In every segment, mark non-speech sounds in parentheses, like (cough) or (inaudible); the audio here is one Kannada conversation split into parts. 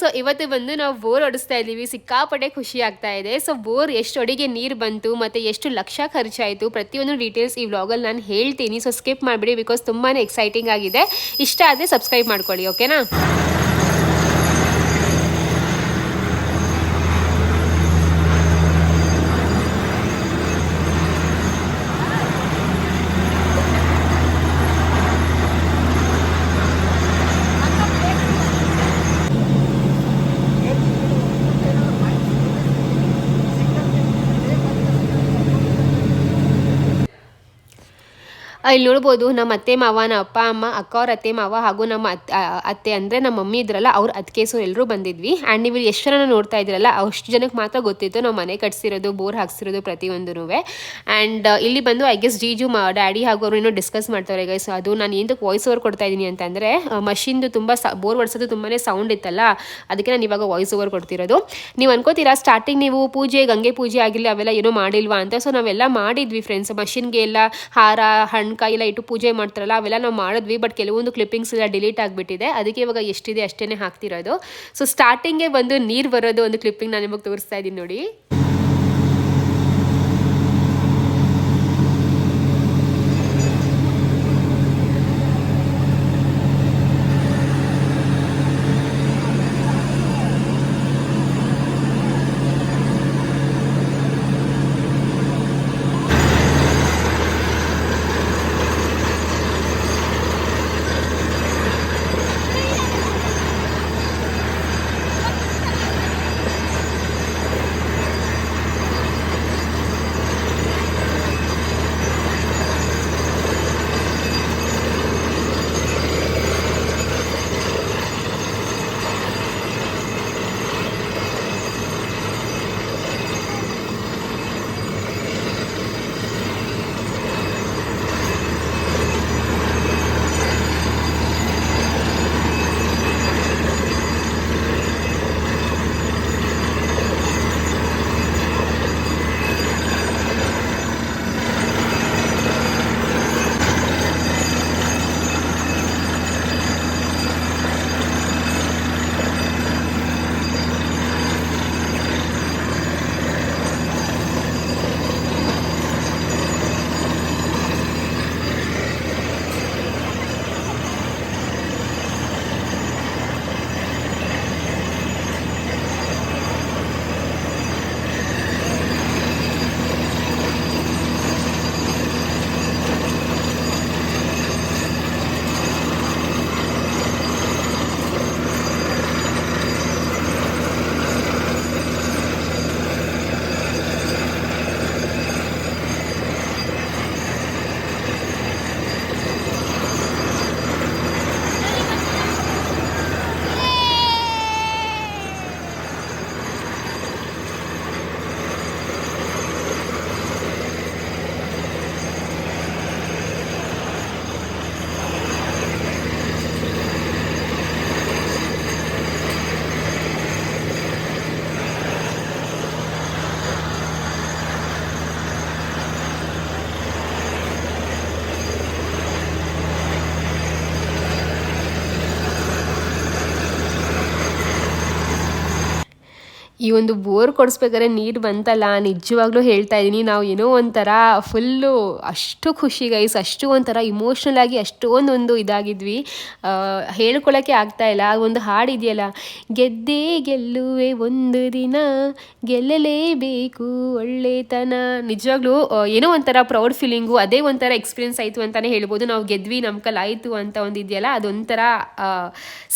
ಸೊ ಇವತ್ತು ಬಂದು ನಾವು ಬೋರ್ ಹೊಡಿಸ್ತಾ ಇದ್ದೀವಿ. ಸಿಕ್ಕಾಪಟ್ಟೆ ಖುಷಿ ಆಗ್ತಾ ಇದೆ. ಸೊ ಬೋರ್ ಎಷ್ಟು ಅಡಿಗೆ ನೀರು ಬಂತು, ಮತ್ತು ಎಷ್ಟು ಲಕ್ಷ ಖರ್ಚಾಯಿತು ಪ್ರತಿಯೊಂದು ಡೀಟೇಲ್ಸ್ ಈ ವ್ಲಾಗಲ್ಲಿ ನಾನು ಹೇಳ್ತೀನಿ. ಸೊ ಸ್ಕಿಪ್ ಮಾಡಿಬಿಡಿ ಬಿಕಾಸ್ ತುಂಬಾ ಎಕ್ಸೈಟಿಂಗ್ ಆಗಿದೆ. ಇಷ್ಟ ಆದರೆ ಸಬ್ಸ್ಕ್ರೈಬ್ ಮಾಡ್ಕೊಳ್ಳಿ ಓಕೆನಾ ಇಲ್ಲಿ ನೋಡ್ಬೋದು ನಮ್ಮ ಅತ್ತೆ ಮಾವ, ನಮ್ಮ ಅಪ್ಪ, ಅಮ್ಮ, ಅಕ್ಕ ಅವ್ರ ಅತ್ತೆ ಮಾವ ಹಾಗೂ ನಮ್ಮ ಅತ್- ಅತ್ತೆ ಅಂದರೆ ನಮ್ಮ ಮಮ್ಮಿ ಇದ್ರಲ್ಲ, ಅವ್ರ ಅದಕ್ಕೆ ಸೊ ಎಲ್ಲರೂ ಬಂದಿದ್ವಿ. ಆ್ಯಂಡ್ ನೀವು ಎಷ್ಟು ಜನ ನೋಡ್ತಾ ಇದ್ರಲ್ಲ ಅಷ್ಟು ಜನಕ್ಕೆ ಮಾತ್ರ ಗೊತ್ತಿತ್ತು ನಾವು ಮನೆ ಕಟ್ಸಿರೋದು, ಬೋರ್ ಹಾಕ್ಸಿರೋದು ಪ್ರತಿಯೊಂದೂ ಆ್ಯಂಡ್ ಇಲ್ಲಿ ಬಂದು ಐ ಗೆಸ್ ಜೀಜು ಮಾ, ಡ್ಯಾಡಿ ಹಾಗೂ ಅವರು ಏನೋ ಡಿಸ್ಕಸ್ ಮಾಡ್ತಾರೆ ಗೈಸ್ ಅದು ನಾನು ಏನಕ್ಕೆ ವಾಯ್ಸ್ ಓವರ್ ಕೊಡ್ತಾ ಇದ್ದೀನಿ ಅಂತಂದರೆ ಮಷಿನ್ದು ತುಂಬ ಸ, ಬೋರ್ ಹೊಡ್ಸೋದು ತುಂಬಾ ಸೌಂಡ್ ಇತ್ತಲ್ಲ, ಅದಕ್ಕೆ ನಾನು ಇವಾಗ ವಾಯ್ಸ್ ಓವರ್ ಕೊಡ್ತಿರೋದು. ನೀವು ಅನ್ಕೋತೀರಾ ಸ್ಟಾರ್ಟಿಂಗ್ ನೀವು ಪೂಜೆ, ಗಂಗೆ ಪೂಜೆ ಆಗಿರಲಿ ಅವೆಲ್ಲ ಏನೋ ಮಾಡಿಲ್ವಾ ಅಂತ? ಸೊ ನಾವೆಲ್ಲ ಮಾಡಿದ್ವಿ ಫ್ರೆಂಡ್ಸ್ ಮಷಿನ್ಗೆ ಎಲ್ಲ ಹಾರ ಹಣ್ಕಾಯಿ ಎಲ್ಲ ಇಟ್ಟು ಪೂಜೆ ಮಾಡ್ತಾರಲ್ಲ, ಅವೆಲ್ಲ ನಾವು ಮಾಡಿದ್ವಿ ಬಟ್ ಕೆಲವೊಂದು ಕ್ಲಿಪ್ಪಿಂಗ್ಸ್ ಎಲ್ಲ ಡಿಲೀಟ್ ಆಗಿಬಿಟ್ಟಿದೆ. ಅದಕ್ಕೆ ಇವಾಗ ಎಷ್ಟಿದೆ ಅಷ್ಟೇ ಹಾಕ್ತಿರೋದು. ಸೊ ಸ್ಟಾರ್ಟಿಂಗೇ ಬಂದು ನೀರು ಬರೋದು ಒಂದು ಕ್ಲಿಪ್ಪಿಂಗ್ ನಾನು ನಿಮಗೆ ತೋರಿಸ್ತಾ ಇದ್ದೀನಿ ನೋಡಿ. ಈ ಒಂದು ಬೋರ್ ಕೊಡಿಸ್ಬೇಕಾದ್ರೆ ನೀರು ಬಂತಲ್ಲ, ನಿಜವಾಗ್ಲೂ ಹೇಳ್ತಾ ಇದ್ದೀನಿ ನಾವು ಏನೋ ಒಂಥರ ಫುಲ್ಲು ಅಷ್ಟು ಖುಷಿ ಗೈಸ್ ಅಷ್ಟು ಒಂಥರ ಇಮೋಷ್ನಲ್ ಆಗಿ ಅಷ್ಟೊಂದು ಒಂದು ಇದಾಗಿದ್ವಿ. ಹೇಳ್ಕೊಳ್ಳೋಕ್ಕೆ ಆಗ್ತಾ ಇಲ್ಲ. ಒಂದು ಹಾಡು ಇದೆಯಲ್ಲ, ಗೆದ್ದೇ ಗೆಲ್ಲುವೆ ಒಂದು ದಿನ, ಗೆಲ್ಲಲೇಬೇಕು ಒಳ್ಳೆತನ. ನಿಜವಾಗ್ಲೂ ಏನೋ ಒಂಥರ ಪ್ರೌಡ್ ಫೀಲಿಂಗು ಅದೇ ಒಂಥರ ಎಕ್ಸ್ಪೀರಿಯನ್ಸ್ ಆಯಿತು ಅಂತಲೇ ಹೇಳ್ಬೋದು. ನಾವು ಗೆದ್ವಿ ನಮ್ಮ ಕಲ್ಲಾಯಿತು ಅಂತ ಒಂದು ಇದೆಯಲ್ಲ, ಅದೊಂಥರ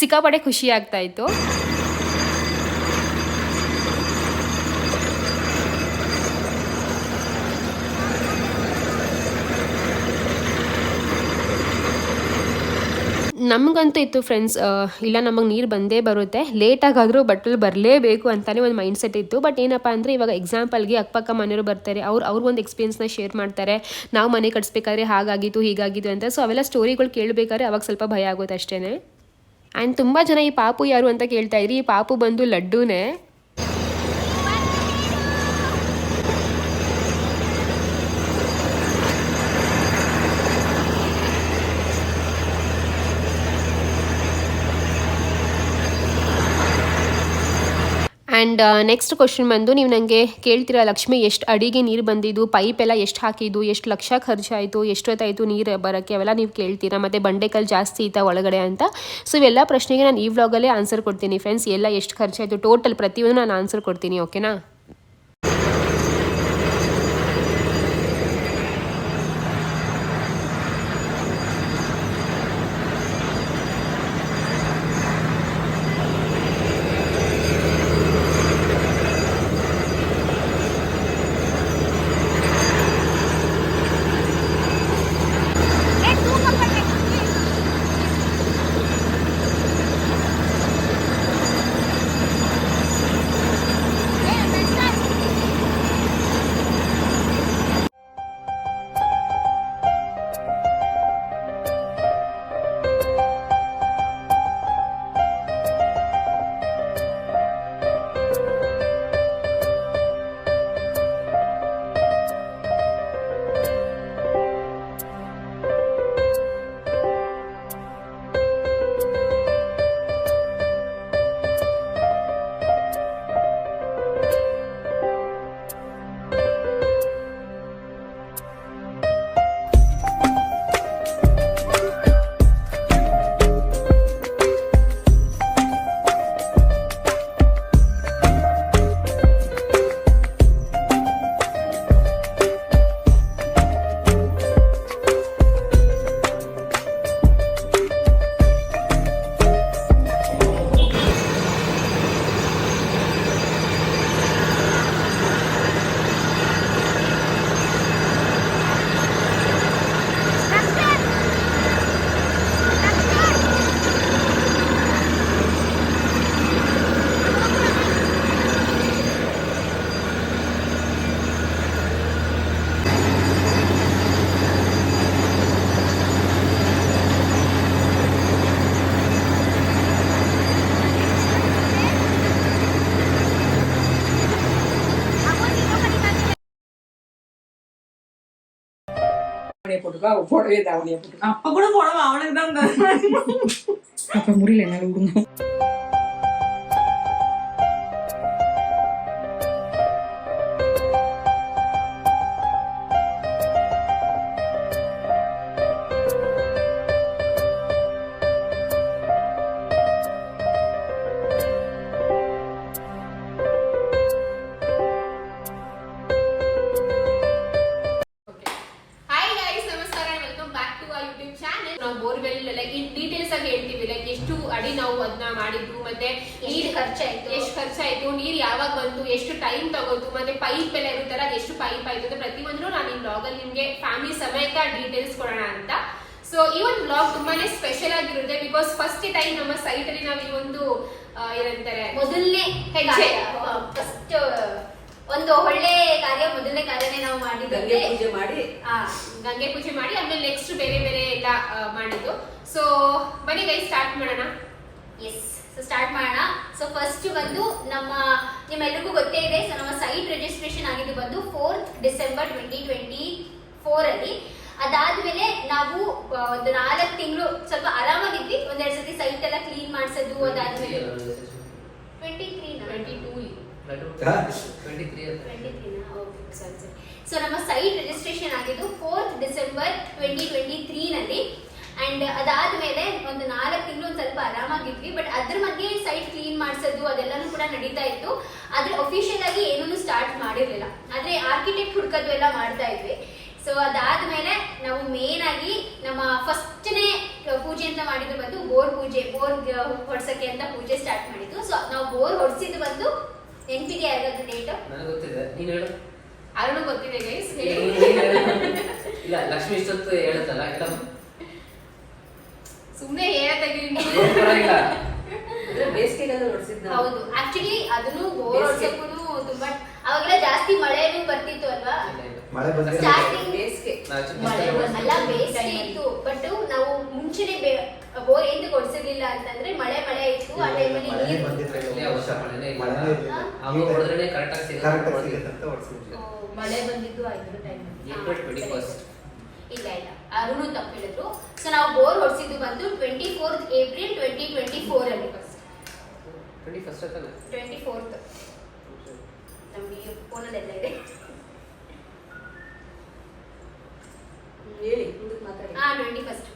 ಸಿಕ್ಕಾಪಟ್ಟೆ ಖುಷಿ ಆಗ್ತಾ ನಮಗಂತೂ ಇತ್ತು ಫ್ರೆಂಡ್ಸ್ ಇಲ್ಲ ನಮಗೆ ನೀರು ಬಂದೇ ಬರುತ್ತೆ ಲೇಟಾಗಾದರೂ ಬಟ್ಟಲು ಬರಲೇಬೇಕು ಅಂತಲೇ ಒಂದು ಮೈಂಡ್ ಸೆಟ್ ಇತ್ತು. ಬಟ್ ಏನಪ್ಪ ಅಂದರೆ ಇವಾಗ ಎಕ್ಸಾಂಪಲ್ಗೆ ಅಕ್ಕಪಕ್ಕ ಮನೆಯವರು ಬರ್ತಾರೆ, ಅವ್ರು, ಅವ್ರ ಒಂದು ಎಕ್ಸ್ಪೀರಿಯನ್ಸ್ನ ಶೇರ್ ಮಾಡ್ತಾರೆ, ನಾವು ಮನೆ ಕಟ್ಸ್ಬೇಕಾದ್ರೆ ಹಾಗಾಗಿತ್ತು, ಹೀಗಾಗಿತ್ತು ಅಂತ. ಸೊ ಅವೆಲ್ಲ ಸ್ಟೋರಿಗಳು ಕೇಳಬೇಕಾದ್ರೆ ಅವಾಗ ಸ್ವಲ್ಪ ಭಯ ಆಗುತ್ತೆ ಅಷ್ಟೇ ಆ್ಯಂಡ್ ತುಂಬ ಜನ ಈ ಪಾಪು ಯಾರು ಅಂತ ಕೇಳ್ತಾ ಇದ್ರಿ, ಈ ಪಾಪು ಬಂದು ಲಡ್ಡೂನೇ. ಆ್ಯಂಡ್ ನೆಕ್ಸ್ಟ್ ಕ್ವಶನ್ ಬಂದು, ನೀವು ನನಗೆ ಕೇಳ್ತೀರಾ, ಲಕ್ಷ್ಮಿ, ಎಷ್ಟು ಅಡಿಗೆ ನೀರು ಬಂದಿದ್ದು ಪೈಪ್ ಎಲ್ಲ ಎಷ್ಟು ಹಾಕಿದ್ದು, ಎಷ್ಟು ಲಕ್ಷ ಖರ್ಚಾಯಿತು, ಎಷ್ಟೊತ್ತಾಯಿತು ನೀರು ಬರೋಕ್ಕೆ, ಅವೆಲ್ಲ ನೀವು ಕೇಳ್ತೀರಾ, ಮತ್ತು ಬಂಡೆಕಲ್ಲು ಜಾಸ್ತಿ ಇತ್ತಾ ಒಳಗಡೆ ಅಂತ? ಸೊ ಇವೆಲ್ಲ ಪ್ರಶ್ನೆಗೆ ನಾನು ಈ ವ್ಲಾಗಲ್ಲೇ ಆನ್ಸರ್ ಕೊಡ್ತೀನಿ ಫ್ರೆಂಡ್ಸ್ ಎಲ್ಲ ಎಷ್ಟು ಖರ್ಚಾಯಿತು ಟೋಟಲ್ ಪ್ರತಿಯೊಂದು ನಾನು ಆನ್ಸರ್ ಕೊಡ್ತೀನಿ ಓಕೆನಾ போட்டுக்கோ அவ போடவே அவனைய போட்டுக்கோ. அப்ப கூட போடவா? அவனுக்கு தான் அப்ப முடியல என்னால விடுங்க ಎಷ್ಟು ಪೈಪ್ ಆಯ್ತು ಅಂತ ಪ್ರತಿಯೊಂದು ನಾನು ಈ ಬ್ಲಾಗ್ ಅಲ್ಲಿ ನಿಮ್ಗೆ ಫ್ಯಾಮಿಲಿ ಸಮೇತ ಡೀಟೇಲ್ಸ್ ಕೊಡೋಣ ಅಂತ. ಸೊ ಈ ಒಂದು ಬ್ಲಾಗ್ ತುಂಬಾನೇ ಸ್ಪೆಷಲ್ ಆಗಿರುತ್ತೆ ಬಿಕಾಸ್ ಫಸ್ಟ್ ಟೈಮ್ ನಮ್ಮ ಸೈಟ್ ಅಲ್ಲಿ ನಾವು ಈ ಒಂದು ಏನಂತಾರೆ ಮೊದಲನೇ ಹೆಜ್ಜೆ. ಫಸ್ಟ್ ಒಂದು ಒಳ್ಳೆ ಕಾರ್ಯ ಮೊದಲನೇ ಕಾರ್ಯನೇ ನಾವು ಗಂಗೆ ಮಾಡಿದ್ದೆ ಪೂಜೆ ಮಾಡಿ. ಆ, ಗಂಗೆ ಪೂಜೆ ಮಾಡಿ ಆಮೇಲೆ ನೆಕ್ಸ್ಟ್ ಬೇರೆ ಬೇರೆ ಎಲ್ಲ ಮಾಡಿದ್ದು. ಸೊ ಬನ್ನಿ ಗೈ ಸ್ಟಾರ್ಟ್ ಮಾಡೋಣ. ಎಸ್ ಸೊ ಸ್ಟಾರ್ಟ್ ಮಾಡೋಣ. ಸೊ ಫಸ್ಟ್ ಬಂದು ನಮ್ಮ ನಿಮ್ಮೆಲ್ಲರಿಗೂ ಗೊತ್ತೇ ಇದೆ. ಸೊ ನಮ್ಮ ಸೈಟ್ ರಿಜಿಸ್ಟ್ರೇಷನ್ ಆಗಿದ್ದು ಬಂದು fourth December twenty twenty four ಅಲ್ಲಿ. ಅದಾದ್ಮೇಲೆ ನಾವು ಒಂದು ನಾಲ್ಕು ತಿಂಗಳು ಸ್ವಲ್ಪ ಆರಾಮಾಗಿದ್ವಿ. ಒಂದೆರಡು ಸತಿ ಸೈಟ್ ಎಲ್ಲ ಕ್ಲೀನ್ ಮಾಡಿಸೋದು ಅದಾದ್ಮೇಲೆ. Twenty three twenty two twenty ತ್ರೀನಾ okay ಸರಿ ಸರಿ. ಸೊ ನಮ್ಮ ಸೈಟ್ ರಿಜಿಸ್ಟ್ರೇಷನ್ ಆಗಿದ್ದು ಫೋರ್ತ್ ಡಿಸೆಂಬರ್ ಟ್ವೆಂಟಿ ಟ್ವೆಂಟಿ ತ್ರೀನಲ್ಲಿ ಅಂಡ್ ಅದಾದ್ಮೇಲೆ ಒಂದು ನಾಲ್ಕು ತಿಂಗಳು ಒಂದು ಸ್ವಲ್ಪ ಆರಾಮಾಗಿದ್ವಿ ಬಟ್ ಅದ್ರ ಮಧ್ಯೆ ಸೈಟ್ ಕ್ಲೀನ್ ಮಾಡಿಸೋದು ಅದೆಲ್ಲನೂ ಕೂಡ ನಡೀತಾ ಇತ್ತು. ಆದ್ರೆ ಅಫಿಷಿಯಲ್ ಆಗಿ ಏನೂ ಸ್ಟಾರ್ಟ್ ಮಾಡಿರಲಿಲ್ಲ. ಆದ್ರೆ ಆರ್ಕಿಟೆಕ್ಟ್ ಹುಡ್ಕೋದು ಎಲ್ಲ ಮಾಡ್ತಾ ಇದ್ವಿ. ಸೊ ಅದಾದ್ಮೇಲೆ ನಾವು ಮೇನ್ ಆಗಿ ನಮ್ಮ ಫಸ್ಟ್ನೇ ಪೂಜೆ ಅಂತ ಮಾಡಿದ್ದು ಬಂದು ಬೋರ್ ಪೂಜೆ ಬೋರ್ ಹೊಡ್ಸಕ್ಕೆ ಅಂತ ಪೂಜೆ ಸ್ಟಾರ್ಟ್ ಮಾಡಿದ್ದು. ಸೊ ನಾವು ಬೋರ್ ಹೊಡ್ಸಿದ್ದು ಬಂದು ನೆನ್ಪಿದೆ ಆಗೋದು ಡೇಟ್ ನನಗೆ ಗೊತ್ತಿದೆ. ಅರುಣ್ ಗೈಸ್ ಇಲ್ಲ ಲಕ್ಷ್ಮಿ ಇಷ್ಟೊತ್ತು ಹೇಳುತ್ತಲ್ಲ ನಾವು. ಹೌದು. ಆಕ್ಚುಲಿ ಅದನ್ನು ಬೋರ್. ಹೊಡ್ಸಕ್ಕೂ ತುಂಬಾ ಅವಾಗೆಲ್ಲ ಜಾಸ್ತಿ ಮಳೆನೂ ಬರ್ತಿತ್ತು ಅಲ್ವಾ. ಮಳೆ ಬೇಸಿಗೆ. ಮಳೆ ಅಲ್ಲ ಬೇಸಿಗೆ ಇತ್ತು. ಬಟ್ ನಾವು ಮುಂಚೆನೆ ಬೋರ್ ಏನು ಕೊಡ್ಸಿರ್ಲಿಲ್ಲ ಅಂತಂದ್ರೆ ಮಳೆ ಮಳೆ ಇತ್ತು. ಆ ಟೈಮಲ್ಲಿ. ಮಳೆ ಬಂದಿದ್ದು ಆಯ್ತು ಟೈಮ್ April 21st. ಇಲ್ಲ ಇಲ್ಲ. ಅರುಣು ತಪ್ಪು ಹೇಳಿದ್ರು. ಸೊ ನಾವು ಬೋರ್ ಹೊಡಿಸಿದ್ದು ಬಂದು twenty fourth April twenty twenty four ಅಲ್ಲಿ 21st ಫಸ್ಟ್ ಟ್ವೆಂಟಿ ಫೋರ್ತ್ ನಮಗೆ ಫೋನಲ್ಲೆಲ್ಲ ಇದೆ. ಹೇಳಿ ಮುಂದಕ್ಕೆ ಮಾತಾಡಿ. ಹಾ ಟ್ವೆಂಟಿ ಫಸ್ಟ್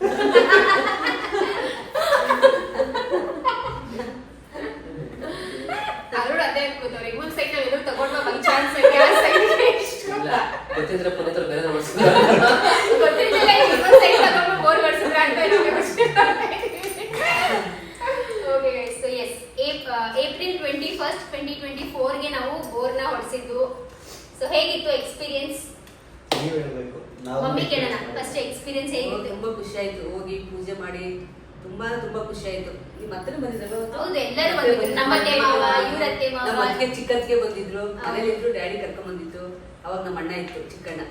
(laughs) ಅವರು ಅದೇ ಅನ್ಕೋತಾರೆ ಇನ್ನೊಂದ್ ಸೈಡ್ ನಾವ್ ಎಲ್ಲರೂ ತಗೊಂಡ್ವಾ ಬೈ ಚಾನ್ಸ್ ಇಲ್ಲ ಗೊತ್ತಿದ್ರೆ ಪುನೀತರು ಬೇರೆ ನೋಡ್ಸಿದ್ರು ಗೊತ್ತಿಲ್ಲ ಇನ್ನೊಂದ್ ಸೈಡ್ ತಗೊಂಡು ಬೋರ್ ಹೊಡ್ಸಿದ್ರ ಅಂತ okay so yes April twenty first twenty twenty ಫೋರ್ಗೆ ನಾವು ಬೋರ್ನ ಹೊಡ್ಸಿದ್ದು ಸೊ ಹೇಗಿತ್ತು ಎಕ್ಸ್ಪೀರಿಯನ್ಸ್ ನೀವ್ ಹೇಳ್ಬೇಕು ನಾವು ಮಮ್ಮಿ ಕೇಳೋಣ ಫಸ್ಟ್ ಎಕ್ಸ್ಪೀರಿಯನ್ಸ್ ಹೇಗಿತ್ತು ತುಂಬಾ ಖುಷಿ ಆಯ್ತು ಹೋಗಿ ಪೂಜೆ ಮಾಡಿ ತುಂಬಾ ತುಂಬಾ ಖುಷಿ ಆಯ್ತು ನಿಮ್ಮ ಹತ್ರ ಬಂದಿದ್ರು ಹೌದು, ಎಲ್ಲರೂ ಬಂದಿದ್ರು. ನಮ್ಮ ಅತ್ತೆ ಮಾವ, ಇವ್ರ ಮಾವ. ನಮ್ಮ ಅತ್ತೆ ಚಿಕ್ಕತ್ತಿಗೆ ಬಂದಿದ್ರು ಮನೇಲಿ ಇದ್ರು ಡ್ಯಾಡಿ ಕರ್ಕೊಂಡ್ ಬಂದಿತ್ತು ಅವಾಗ ನಮ್ಮ ಅಣ್ಣ ಇತ್ತು ಚಿಕ್ಕಣ್ಣ.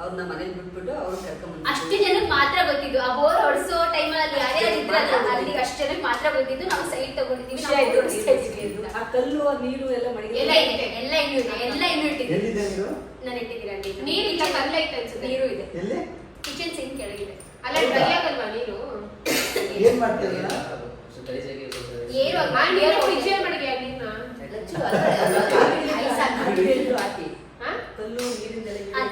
ಅವ್ರನ್ನ ಮನೇಲಿ ಬಿಟ್ಬಿಟ್ಟು ಅವ್ರು ಕರ್ಕೊಂಡ್ ಅಷ್ಟು ಬಂದಿದ್ರು ಜನಕ್ಕೆ ಮಾತ್ರ ಗೊತ್ತಿದ್ದು. ಆ ಬೋರ್ ಹೊಡ್ಸೋ ಟೈಮಲ್ಲಿ ಯಾರ್ಯಾರು ಇದ್ರಲ್ಲ ಅಲ್ಲಿ ಅಷ್ಟು ಜನಕ್ಕೆ ಮಾತ್ರ ಗೊತ್ತಿದ್ದು. ನಾವು ಸೈಡ್ ತಗೊಂಡಿದ್ದೀವಿ ಖುಷಿ ನಾವು ಆಯ್ತು ಹೊಡ್ಸ್ತಾ ಆ ಕಲ್ಲು ಆ ನೀರು ಎಲ್ಲ ಮಡಿಗೆ ಎಲ್ಲ ಇದೆ ಎಲ್ಲ ಇನ್ನೂ ಇದೆ ಎಲ್ಲ ಇನ್ನೂ ಇಟ್ಟಿದ್ದೀವಿ ಎಲ್ಲಿದೆ ನೀರು? ನಾನು ಇಟ್ಟಿದ್ದೀರ ಅಲ್ಲಿ ನೀರಿಲ್ಲ ಕಲ್ಲ ಇತ್ತು ಅನ್ಸುತ್ತೆ. ನೀರು ಇದೆ. ಎಲ್ಲಿ? ಕಿಚನ್ ಸಿಂಕ್ ಕೆಳಗಿದೆ. ಅಲ್ಲ ಡ್ರೈ ಆಗಲ್ವಾ ನೀರು? ಏನ್ ಮಾಡ್ತಿದ್ದೀರಾ ಕಲ್ಲು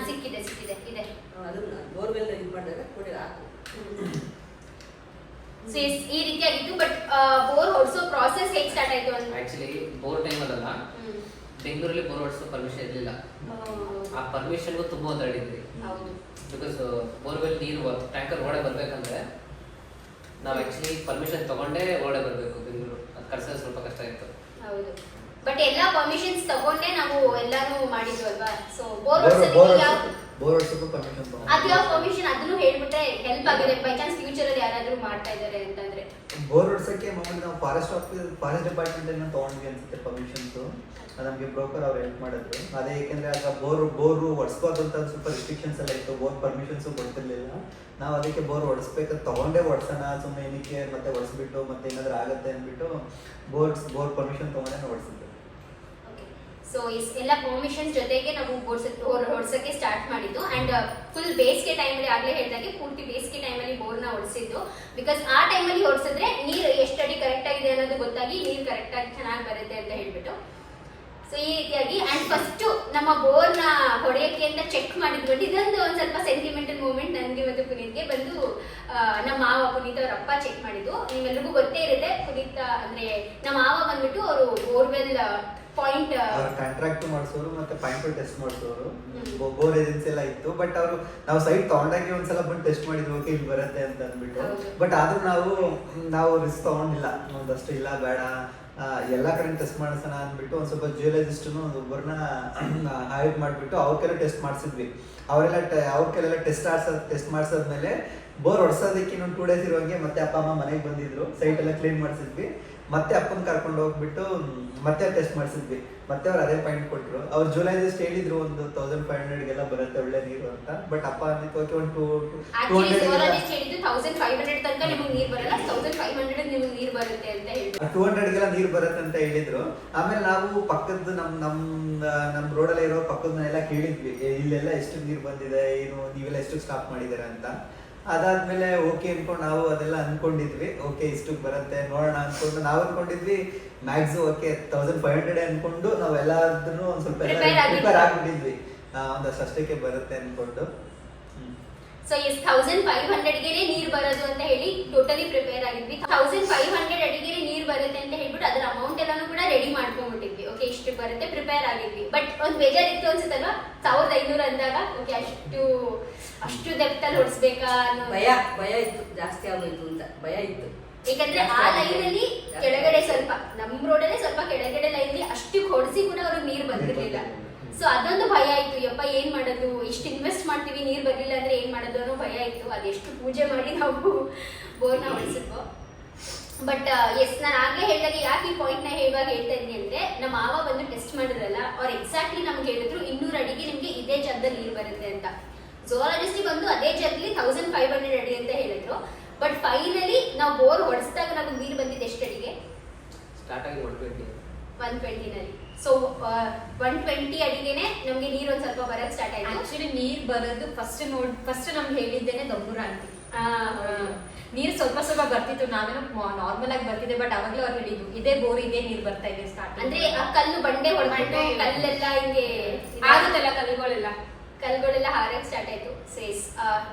ಸಿಕ್ಕಿದೆ ಸಿಕ್ಕಿದೆ ಇದೆ. ಅದನ್ನ ಬೋರ್ವೆಲ್ ಇದು ಮಾಡಿದಾಗ ಕೊಡಿ ಹಾಕು. ಈ ರೀತಿಯಾಗಿತ್ತು ಬಟ್ ಬೋರ್ ಹೊಡ್ಸೋ ಪ್ರಾಸೆಸ್ ಹೇಗೆ ಸ್ಟಾರ್ಟ್ ಆಯ್ತು ಅಂತ? ಆಕ್ಚುಲಿ ಬೋರ್ ಟೈಮ್ ಅಲ್ಲ ಬೆಂಗಳೂರಲ್ಲಿ ಬೋರ್ ಹೊಡಿಸೋ ಪರ್ಮಿಷನ್ ಇರಲಿಲ್ಲ. ಆ ಪರ್ಮಿಷನ್ಗೂ ತುಂಬಾ ಒದ್ದಾಡಿದ್ವಿ ಹೌದು. ಬಿಕಾಸ್ ಬೋರ್ವೆಲ್ ನೀರು ಟ್ಯಾಂಕರ್ ಒಳಗೆ ಬರ್ಬೇಕಂದ್ರೆ ನಾವು ಆಕ್ಚುಲಿ ಪರ್ಮಿಷನ್ ತಗೊಂಡೇ ಒಳಗೆ ಬರಬೇಕು ಬೆಂಗಳೂರು. ಅದು ಕಳ್ಸೋದು ಸ್ವಲ್ಪ ಕಷ್ಟ ಇತ್ತು. ಹೌದು. ಬಟ್ ಎಲ್ಲಾ ಪರ್ಮಿಷನ್ಸ್ ತಗೊಂಡೇ ನಾವು ಎಲ್ಲಾನು ಮಾಡಿದ್ವಿ ಅಲ್ವಾ? So bore bore boards bore ಹೊಡ್ಸಕ್ಕೂ permission ಅದು ಯಾವ ಪರ್ಮಿಷನ್ ಅದನ್ನು ಹೇಳ್ಬಿಟ್ರೆ ಹೆಲ್ಪ್ ಆಗಿದೆ ಬೈ ಚಾನ್ಸ್ ಫ್ಯೂಚರ್ ಅಲ್ಲಿ ಯಾರಾದ್ರೂ ಮಾಡ್ತಾ ಇದ್ದಾರೆ ಅಂತಂದ್ರೆ. ಬೋರ್ ಹೊಡ್ಸಕ್ಕೆ ಮಾಮೂಲಿ ನಾವು ಫಾರೆಸ್ಟ್ ಆಫೀಸ್ ಫಾರೆಸ್ಟ್ ಡಿಪಾರ್ಟ್ಮೆಂಟ್ ಇಂದ ತಗೊಂಡ್ವಿ ಅನ್ಸುತ್ತೆ ಅದು ನಮಗೆ ಬ್ರೋಕರ್ ಅವ್ರು ಹೆಲ್ಪ್ ಮಾಡಿದ್ರು. ಅದೇ ಏಕೆಂದರೆ ಆಗ ಬೋರ್, ಬೋರು ಹೊಡ್ಸ್ಬಾರ್ದು ಅಂತ ಸ್ವಲ್ಪ ರಿಸ್ಟ್ರಿಕ್ಷನ್ಸ್ ಎಲ್ಲ ಇತ್ತು. ಬೋರ್ ಪರ್ಮಿಷನ್ಸು ಕೊಡ್ತಿರ್ಲಿಲ್ಲ ನಾವು ಅದಕ್ಕೆ ಬೋರ್ ಹೊಡ್ಸ್ಬೇಕಾದ್ರೆ ತೊಗೊಂಡೇ ಹೊಡ್ಸೋಣ ಸುಮ್ಮನೆ ಏನಕ್ಕೆ ಮತ್ತೆ ಹೊಡ್ಸ್ಬಿಟ್ಟು ಮತ್ತೆ ಏನಾದರೂ ಆಗುತ್ತೆ ಅಂದ್ಬಿಟ್ಟು ಬೋರ್ಡ್ಸ್, ಬೋರ್ ಪರ್ಮಿಷನ್ ತಗೊಂಡೇ ಹೊಡ್ಸಿದ್ವಿ ಸೊ ಎಲ್ಲ ಪರ್ಮಿಷನ್ಸ್ ಜೊತೆಗೆ ನಾವು ಹೊಡ್ಸಕ್ಕೆ ಸ್ಟಾರ್ಟ್ ಮಾಡಿದ್ದು. ಅಂಡ್ ಫುಲ್ ಬೇಸಿಗೆ ಟೈಮಲ್ಲಿ ಆಗಲೇ ಹೇಳಿದಾಗೆ ಪೂರ್ತಿ ಬೇಸಿಗೆ ಟೈಮಲ್ಲಿ ಬೋರ್ನ ಹೊಡಿಸಿದ್ದು ಬಿಕಾಸ್ ಆ ಟೈಮಲ್ಲಿ ಹೊಡ್ಸಿದ್ರೆ ನೀರು ಎಷ್ಟು ಅಡಿ ಕರೆಕ್ಟ್ ಆಗಿದೆ ಅನ್ನೋದು ಗೊತ್ತಾಗಿ ನೀರು ಕರೆಕ್ಟ್ ಆಗಿ ಚೆನ್ನಾಗಿ ಬರುತ್ತೆ ಅಂತ ಹೇಳ್ಬಿಟ್ಟು. ಸೊ ಈ ರೀತಿಯಾಗಿ. ಅಂಡ್ ಫಸ್ಟ್ ನಮ್ಮ ಬೋರ್ನ ಹೊಡೆಯಕ್ಕೆ ಅಂತ ಚೆಕ್ ಮಾಡಿದ್ವಿ ಇದೊಂದು ಒಂದ್ ಸ್ವಲ್ಪ ಸೆಂಟಿಮೆಂಟಲ್ ಮೂಮೆಂಟ್ ನನಗೆ ಮತ್ತು ಪುನೀತ್ಗೆ ಬಂದು ನಮ್ಮ ಮಾವ ಪುನೀತ್ ಅವ್ರ ಅಪ್ಪ ಚೆಕ್ ಮಾಡಿದ್ದು. ನಿಮ್ಮೆಲ್ರಿಗೂ ಗೊತ್ತೇ ಇರುತ್ತೆ, ಪುನೀತ್ ಅಂದ್ರೆ ನಮ್ಮ ಮಾವ ಬಂದ್ಬಿಟ್ಟು ಅವರು ಬೋರ್ವೆಲ್ ಪಾಯಿಂಟ್ ಅವ್ರ ಕಾಂಟ್ರಾಕ್ಟ್ ಮಾಡಿಸೋರು ಮತ್ತೆ ಪಾಯಿಂಟ್ ಟೆಸ್ಟ್ ಮಾಡ್ಸೋರು. ಬೋರ್ ಏಜೆನ್ಸಿ ಎಲ್ಲ ಇತ್ತು ಬಟ್ ಅವರು ನಾವು ಸೈಟ್ ತಗೊಂಡಾಗೆ ಒಂದ್ಸಲ ಬಂದು ಟೆಸ್ಟ್ ಮಾಡಿದ್ವಿ ಓಕೆ ಇಲ್ಲಿ ಬರುತ್ತೆ ಅಂತ ಅಂದ್ಬಿಟ್ಟು. ಬಟ್ ಆದ್ರೂ ನಾವು ನಾವು ರಿಸ್ಕ್ ತಗೊಂಡಿಲ್ಲ. ಒಂದಷ್ಟು ಇಲ್ಲ ಬೇಡ ಎಲ್ಲ ಕಡೆ ಟೆಸ್ಟ್ ಮಾಡಿಸೋಣ ಅಂದ್ಬಿಟ್ಟು ಒಂದ್ ಸ್ವಲ್ಪ ಜಿಯೋಲಜಿಸ್ಟ್ನು ಒಬ್ಬರನ್ನ ಹೈರ್ ಮಾಡಿಬಿಟ್ಟು ಅವ್ರ ಕೆಲ ಟೆಸ್ಟ್ ಮಾಡಿಸಿದ್ವಿ. ಅವರೆಲ್ಲ ಅವ್ರ ಕೆಲೆಲ್ಲ ಟೆಸ್ಟ್ ಆಡ್ಸೋದ್ ಟೆಸ್ಟ್ ಮಾಡ್ಸೋದ್ಮೇಲೆ ಬೋರ್ ಹೊಡ್ಸೋದಕ್ಕೆ ಇನ್ನೊಂದು ಟೂ ಡೇಸ್ ಇರುವಂಗೆ ಮತ್ತೆ ಅಪ್ಪ ಅಮ್ಮ ಮನೆಗೆ ಬಂದಿದ್ರು. ಸೈಟ್ ಎಲ್ಲ ಕ್ಲೀನ್ ಮಾಡಿಸಿದ್ವಿ. ಮತ್ತೆ ಅಪ್ಪನ ಕರ್ಕೊಂಡು ಹೋಗ್ಬಿಟ್ಟು ಮತ್ತೆ ಟೆಸ್ಟ್ ಮಾಡಿಸಿದ್ವಿ. ಮತ್ತೆ ಅವ್ರು ಅದೇ ಪಾಯಿಂಟ್ ಕೊಟ್ರು. ಅವ್ರು ಜುಲೈ ಜಸ್ಟ್ ಹೇಳಿದ್ರು ಒಂದು ತೌಸಂಡ್ ಫೈವ್ ಹಂಡ್ರೆಡ್ಗೆಲ್ಲ ಬರುತ್ತೆ ಒಳ್ಳೆ ನೀರು ಅಂತ. ಬಟ್ ಅಪ್ಪ ಅಂದಿತ್ತು ಓಕೆ ಒಂದು ಟೂ ಟೂ ಹಂಡ್ರೆಡ್ ಸೋಲಾಜಿಸ್ಟ್ ಹೇಳಿದ್ದು ತೌಸಂಡ್ ಫೈವ್ ಹಂಡ್ರೆಡ್ ತನಕ ನಿಮಗೆ ನೀರು ಬರಲ್ಲ. ತೌಸಂಡ್ ಫೈವ್ ಹಂಡ್ರೆಡ್ ನಿಮಗೆ ನೀರು ಬರುತ್ತೆ ಅಂತ ಹೇಳಿದ್ರು. ಟೂ ಹಂಡ್ರೆಡ್ಗೆಲ್ಲ ನೀರು ಬರುತ್ತೆ ಅಂತ ಹೇಳಿದ್ರು. ಆಮೇಲೆ ನಾವು ಪಕ್ಕದ ನಮ್ ನಮ್ ನಮ್ ರೋಡಲ್ಲಿ ಇರೋ ಪಕ್ಕದ ಮನೆಲ್ಲ ಕೇಳಿದ್ವಿ. ಇಲ್ಲೆಲ್ಲ ಎಷ್ಟು ನೀರು ಬಂದಿದೆ? ಏನು ನೀವೆಲ್ಲ ಎಷ್ಟು ಸ್ಟಾಪ್ ಮಾಡಿದ್ದೀರಾ ಅಂತ. ಅದಾದ್ಮೇಲೆ ಓಕೆ ಅನ್ಕೊಂಡು ನಾವು ಅದೆಲ್ಲ ಅನ್ಕೊಂಡಿದ್ವಿ. ಓಕೆ ಇಷ್ಟಕ್ಕೆ ಬರುತ್ತೆ ನೋಡೋಣ ಅನ್ಕೊಂಡು ನಾವು ಅನ್ಕೊಂಡಿದ್ವಿ. Max okay thousand five hundred ಅನ್ಕೊಂಡು ನಾವೆಲ್ಲ ಒಂದ್ ಸ್ವಲ್ಪ. ಪ್ರಿಪೇರ್ ಆಗ್ಬಿಟ್ಟಿದ್ವಿ. ಒಂದಷ್ಟು ಅಷ್ಟಕ್ಕೆ ಬರುತ್ತೆ ಅನ್ಕೊಂಡು. ಸೊ ಎಸ್ ತೌಸಂಡ್ ಫೈವ್ ಹಂಡ್ರೆಡ್ಗೆ ನೀರ್ ಬರೋದು ಅಂತ ಹೇಳಿ ಟೋಟಲಿ ಪ್ರಿಪೇರ್ ಆಗಿದ್ವಿ. ತೌಸಂಡ್ ಫೈವ್ ಹಂಡ್ರೆಡ್ ಅಡಿಗೆ ನೀರ್ ಬರುತ್ತೆ ಅಂತ ಹೇಳ್ಬಿಟ್ಟು ಅದರ ಅಮೌಂಟ್ ಎಲ್ಲಾನು ಕೂಡ ರೆಡಿ ಮಾಡ್ಕೊಂಡ್ಬಿಟ್ಟಿದ್ವಿ ಓಕೆ ಇಷ್ಟು ಬರುತ್ತೆ ಪ್ರಿಪೇರ್ ಆಗಿದ್ವಿ ಬಟ್ ಒಂದು ಬೇಜಾರ್ ಇತ್ತು ಅನ್ಸುತ್ತಲ್ವಾ? ಸಾವಿರದ ಐನೂರು ಅಂದಾಗ ಓಕೆ ಅಷ್ಟು ಅಷ್ಟು ದೆಪ್ತಲ್ಲಿ ಹೊಡಿಸ್ಬೇಕಾ ಅನ್ನೋ ಭಯ ಭಯ ಇತ್ತು ಜಾಸ್ತಿ ಆಗೋಯ್ತು ಅಂತ ಭಯ ಇತ್ತು. ಯಾಕಂದ್ರೆ ಆ ಲೈನ್ ಅಲ್ಲಿ ಕೆಳಗಡೆ ಸ್ವಲ್ಪ ನಮ್ ರೋಡಲ್ಲೇ ಸ್ವಲ್ಪ ಕೆಳಗಡೆ ಲೈನ್ ಅಲ್ಲಿ ಅಷ್ಟು ಹೊಡಿಸಿ ಕೂಡ ಅವ್ರಿಗೆ ನೀರು ಬಂದಿರ್ಲಿಲ್ಲ. ಸೊ ಅದೊಂದು ಭಯ ಇತ್ತು ಯಪ್ಪ ಏನ್ ಮಾಡೋದು? ಇಷ್ಟು ಇನ್ವೆಸ್ಟ್ ಮಾಡ್ತೀವಿ ನೀರು ಬರ್ಲಿಲ್ಲ ಅಂದ್ರೆ ಏನ್ ಮಾಡೋದು ಅನ್ನೋ ಭಯ ಇತ್ತು ಅದೆಷ್ಟು ಪೂಜೆ ಮಾಡಿ ನಾವು ಬೋರ್ನ ಹೊಡಿಸಿದ್ವು. ಬಟ್ ಎಸ್ ನಾನು ಆಗ್ಲೇ ಹೇಳಿದಾಗ ಯಾಕೆ ಈ ಪಾಯಿಂಟ್ನ ಹೇಳುವಾಗ ಹೇಳ್ತಾ ಇದ್ದೀನಿ ಅಂದ್ರೆ ನಮ್ಮ ಮಾವ ಬಂದು ಟೆಸ್ಟ್ ಮಾಡಿದ್ರಲ್ಲ ಅವ್ರು ಎಕ್ಸಾಕ್ಟ್ಲಿ ನಮ್ಗೆ ಹೇಳಿದ್ರು ಇನ್ನೂರು ಅಡಿಗೆ ನಿಮ್ಗೆ ಇದೇ ಜಾಗದಲ್ಲಿ ನೀರು ಬರುತ್ತೆ ಅಂತ. ಝೋಲಾಜಿಸ್ಟಿ ಬಂದು ಅದೇ ಜಾಗದಲ್ಲಿ ತೌಸಂಡ್ ಫೈವ್ ಹಂಡ್ರೆಡ್ ಅಡಿ ಅಂತ ಹೇಳಿದ್ರು. ಬಟ್ ಫೈನಲಿ ನಾವು ಬೋರ್ ಹೊಡೆಸಿದಾಗ ನಮ್ಗೆ ನೀರು ಬಂದಿದ್ದು ಎಷ್ಟು ಅಡಿಗೆ? ಸ್ಟಾರ್ಟ್ ಆಗಿ ಒನ್ ಟ್ವೆಂಟಿ ಒನ್ ಟ್ವೆಂಟಿನಲ್ಲಿ ಸೊ ಒನ್ ಟ್ವೆಂಟಿ ಅಡಿಗೆನೆ ನಮಗೆ ನೀರು ಒಂದ್ ಸ್ವಲ್ಪ ಬರೋದು ಸ್ಟಾರ್ಟ್ ಆಯ್ತು. ಆಕ್ಚುಲಿ ನೀರು ಬರೋದು ಫಸ್ಟ್ ನೋಡ್ ಫಸ್ಟ್ ನಮ್ಗೆ ಹೇಳಿದ್ದೇನೆ ದೊಡ್ಡೂರ ಆಂಟಿ. ನೀರು ಸ್ವಲ್ಪ ಸ್ವಲ್ಪ ಬರ್ತಿತ್ತು ನಾನು ನಾರ್ಮಲ್ ಆಗಿ ಬರ್ತಿದೆ ಬಟ್ ಅವಾಗಲೂ ಅವ್ರು ಹೇಳಿದ್ದು ಇದೇ ಬೋರ್ ಇದೇ ನೀರು ಬರ್ತಾ ಇದೆ ಸ್ಟಾರ್ಟ್ ಅಂದ್ರೆ ಆ ಕಲ್ಲು ಬಂಡೆ ಬಂಡೆ. ಕಲ್ಲೆಲ್ಲ ಹಿಂಗೆ ಆಗುತ್ತಲ್ಲ ಕಲ್ಗಳೆಲ್ಲ ಕಲ್ಗಳೆಲ್ಲ ಹಾರಕ್ ಸ್ಟಾರ್ಟ್ ಆಯ್ತು. ಸೇಸ್